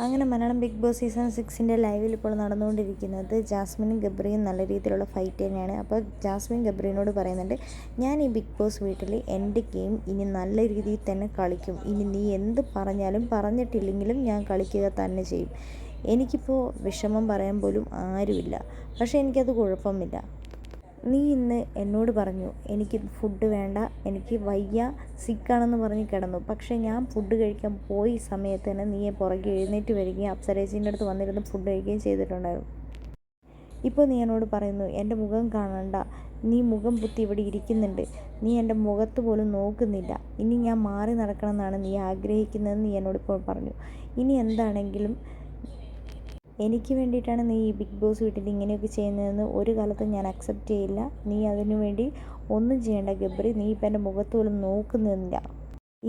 അങ്ങനെ Malayalam big boss season സിക്സിന്റെ ലൈവിൽ ഇപ്പോൾ നടന്നുകൊണ്ടിരിക്കുന്നത് ജാസ്മിനും ഗബ്രിയും നല്ല രീതിയിലുള്ള ഫൈറ്റ് തന്നെയാണ്. അപ്പോൾ ജാസ്മിൻ ഗബ്രിനോട് പറയുന്നുണ്ട് ഞാൻ ഈ ബിഗ് ബോസ് വീട്ടിൽ എന്റെ ഗെയിം ഇനി നല്ല രീതിയിൽ തന്നെ കളിക്കും. ഇനി നീ എന്ത് പറഞ്ഞാലും പറഞ്ഞിട്ടില്ലെങ്കിലും ഞാൻ കളിക്കുക തന്നെ ചെയ്യും. എനിക്കിപ്പോൾ വിഷമം പറയാൻ പോലും ആരുമില്ല. പക്ഷേ എനിക്കത് കുഴപ്പമില്ല. നീ ഇന്ന് എന്നോട് പറഞ്ഞു എനിക്ക് ഫുഡ് വേണ്ട എനിക്ക് വയ്യ സിക്കാണെന്ന് പറഞ്ഞ് കിടന്നു. പക്ഷേ ഞാൻ ഫുഡ് കഴിക്കാൻ പോയി സമയത്ത് തന്നെ നീയെ പുറകെ എഴുന്നേറ്റ് വരികയും അപ്സരേച്ചിന്റെ അടുത്ത് വന്നിരുന്ന് ഫുഡ് കഴിക്കുകയും ചെയ്തിട്ടുണ്ടായിരുന്നു. ഇപ്പോൾ നീ എന്നോട് പറയുന്നു എന്റെ മുഖം കാണണ്ട. നീ മുഖം പുത്തി ഇവിടെ ഇരിക്കുന്നുണ്ട്. നീ എന്റെ മുഖത്ത് പോലും നോക്കുന്നില്ല. ഇനി ഞാൻ മാറി നടക്കണമെന്നാണ് നീ ആഗ്രഹിക്കുന്നതെന്ന് നീ എന്നോട് ഇപ്പോൾ പറഞ്ഞു. ഇനി എന്താണെങ്കിലും എനിക്ക് വേണ്ടിയിട്ടാണ് നീ ഈ ബിഗ് ബോസ് വീട്ടിൽ ഇങ്ങനെയൊക്കെ ചെയ്യുന്നതെന്ന് ഒരു കാലത്തും ഞാൻ അക്സെപ്റ്റ് ചെയ്യില്ല. നീ അതിനു വേണ്ടി ഒന്നും ചെയ്യേണ്ട ഗബ്രി. നീ ഇപ്പം എന്റെ മുഖത്ത് പോലും നോക്കുന്നില്ല.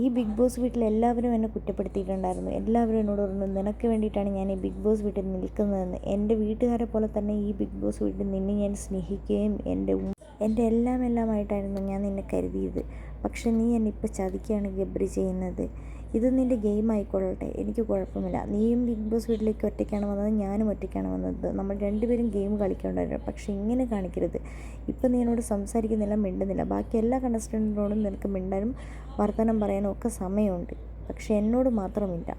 ഈ ബിഗ് ബോസ് വീട്ടിൽ എല്ലാവരും എന്നെ കുറ്റപ്പെടുത്തിയിട്ടുണ്ടായിരുന്നു. എല്ലാവരും എന്നോട് പറഞ്ഞു നിനക്ക് വേണ്ടിയിട്ടാണ് ഞാൻ ഈ ബിഗ് ബോസ് വീട്ടിൽ നിൽക്കുന്നതെന്ന്. എന്റെ വീട്ടുകാരെ പോലെ തന്നെ ഈ ബിഗ് ബോസ് വീട്ടിൽ നിന്നെ ഞാൻ സ്നേഹിക്കുകയും എന്റെ എന്റെ എല്ലാം എല്ലാമായിട്ടായിരുന്നു ഞാൻ നിന്നെ കരുതിയത്. പക്ഷെ നീ എന്നെ ഇപ്പോൾ ചതിക്കുകയാണ് ഗബ്രി ചെയ്യുന്നത്. ഇത് നിന്റെ ഗെയിം ആയിക്കൊള്ളട്ടെ. എനിക്ക് കുഴപ്പമില്ല. നീയും ബിഗ് ബോസ് വീട്ടിലേക്ക് ഒറ്റയ്ക്കാണ് വന്നത് ഞാനും ഒറ്റയ്ക്കാണ് വന്നത്. നമ്മൾ രണ്ടുപേരും ഗെയിം കളിക്കേണ്ടായിരുന്നു പക്ഷെ ഇങ്ങനെ കാണിക്കരുത്. ഇപ്പം നീ എന്നോട് സംസാരിക്കുന്നില്ല മിണ്ടുന്നില്ല. ബാക്കി എല്ലാ കണ്ടസ്റ്റന്റിനോടും നിനക്ക് മിണ്ടാനും വർത്തമാനം പറയാനും ഒക്കെ സമയമുണ്ട്. പക്ഷെ എന്നോട് മാത്രമില്ല